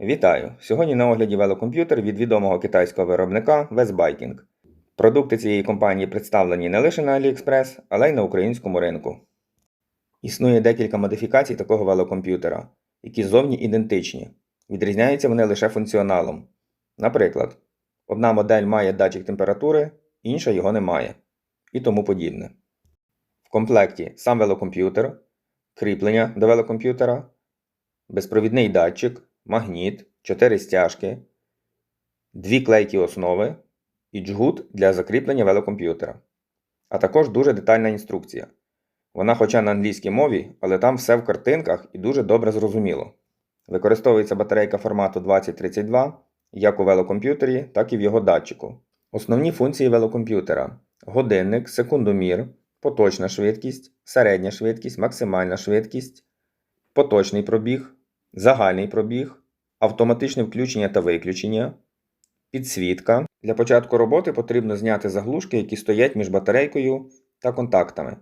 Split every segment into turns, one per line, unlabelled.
Вітаю! Сьогодні на огляді велокомп'ютер від відомого китайського виробника Westbiking. Продукти цієї компанії представлені не лише на AliExpress, але й на українському ринку. Існує декілька модифікацій такого велокомп'ютера, які зовні ідентичні. Відрізняються вони лише функціоналом. Наприклад, одна модель має датчик температури, інша його не має. І тому подібне. В комплекті сам велокомп'ютер, кріплення до велокомп'ютера, безпровідний датчик, магніт, 4 стяжки, дві клейкі основи і джгут для закріплення велокомп'ютера. А також дуже детальна інструкція. Вона хоча на англійській мові, але там все в картинках і дуже добре зрозуміло. Використовується батарейка формату 2032 як у велокомп'ютері, так і в його датчику. Основні функції велокомп'ютера: годинник, секундомір, поточна швидкість, середня швидкість, максимальна швидкість, поточний пробіг, загальний пробіг, автоматичне включення та виключення, підсвітка. Для початку роботи потрібно зняти заглушки, які стоять між батарейкою та контактами.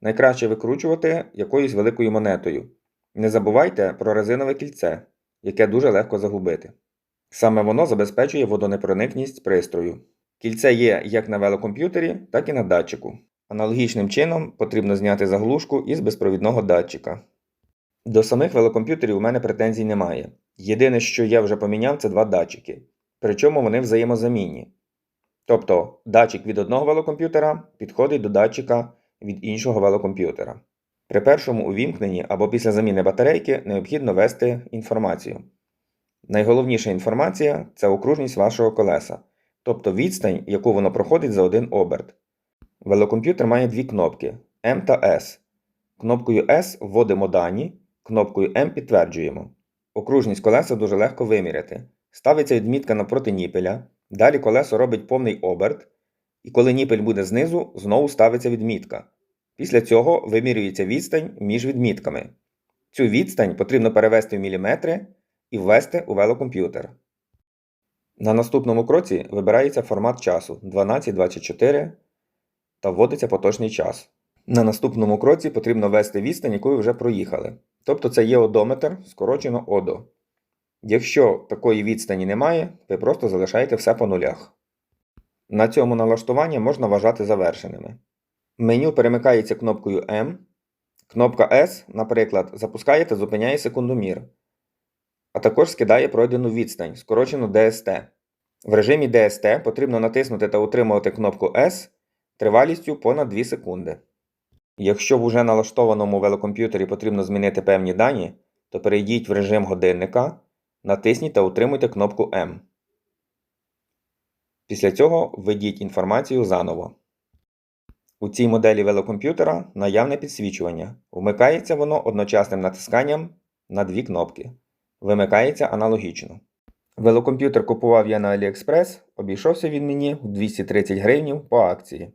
Найкраще викручувати якоюсь великою монетою. Не забувайте про резинове кільце, яке дуже легко загубити. Саме воно забезпечує водонепроникність пристрою. Кільце є як на велокомп'ютері, так і на датчику. Аналогічним чином потрібно зняти заглушку із безпровідного датчика. До самих велокомп'ютерів у мене претензій немає. Єдине, що я вже поміняв, це два датчики. Причому вони взаємозамінні. Тобто датчик від одного велокомп'ютера підходить до датчика від іншого велокомп'ютера. При першому увімкненні або після заміни батарейки необхідно ввести інформацію. Найголовніша інформація це окружність вашого колеса, тобто відстань, яку воно проходить за один оберт. Велокомп'ютер має дві кнопки M та S. Кнопкою S вводимо дані, кнопкою M підтверджуємо. Окружність колеса дуже легко виміряти. Ставиться відмітка напроти ніпеля, далі колесо робить повний оберт, і коли ніпель буде знизу, знову ставиться відмітка. Після цього вимірюється відстань між відмітками. Цю відстань потрібно перевести в міліметри і ввести у велокомп'ютер. На наступному кроці вибирається формат часу 1224 та вводиться поточний час. На наступному кроці потрібно ввести відстань, яку ви вже проїхали. Тобто це є одометр, скорочено ОДО. Якщо такої відстані немає, ви просто залишаєте все по нулях. На цьому налаштування можна вважати завершеними. Меню перемикається кнопкою M. Кнопка S, наприклад, запускає та зупиняє секундомір, а також скидає пройдену відстань, скорочено DST. В режимі DST потрібно натиснути та утримувати кнопку S тривалістю понад 2 секунди. Якщо в уже налаштованому велокомп'ютері потрібно змінити певні дані, то перейдіть в режим годинника, натисніть та утримуйте кнопку M. Після цього введіть інформацію заново. У цій моделі велокомп'ютера наявне підсвічування. Вмикається воно одночасним натисканням на дві кнопки. Вимикається аналогічно. Велокомп'ютер купував я на AliExpress, обійшовся він мені в 230 гривнів по акції.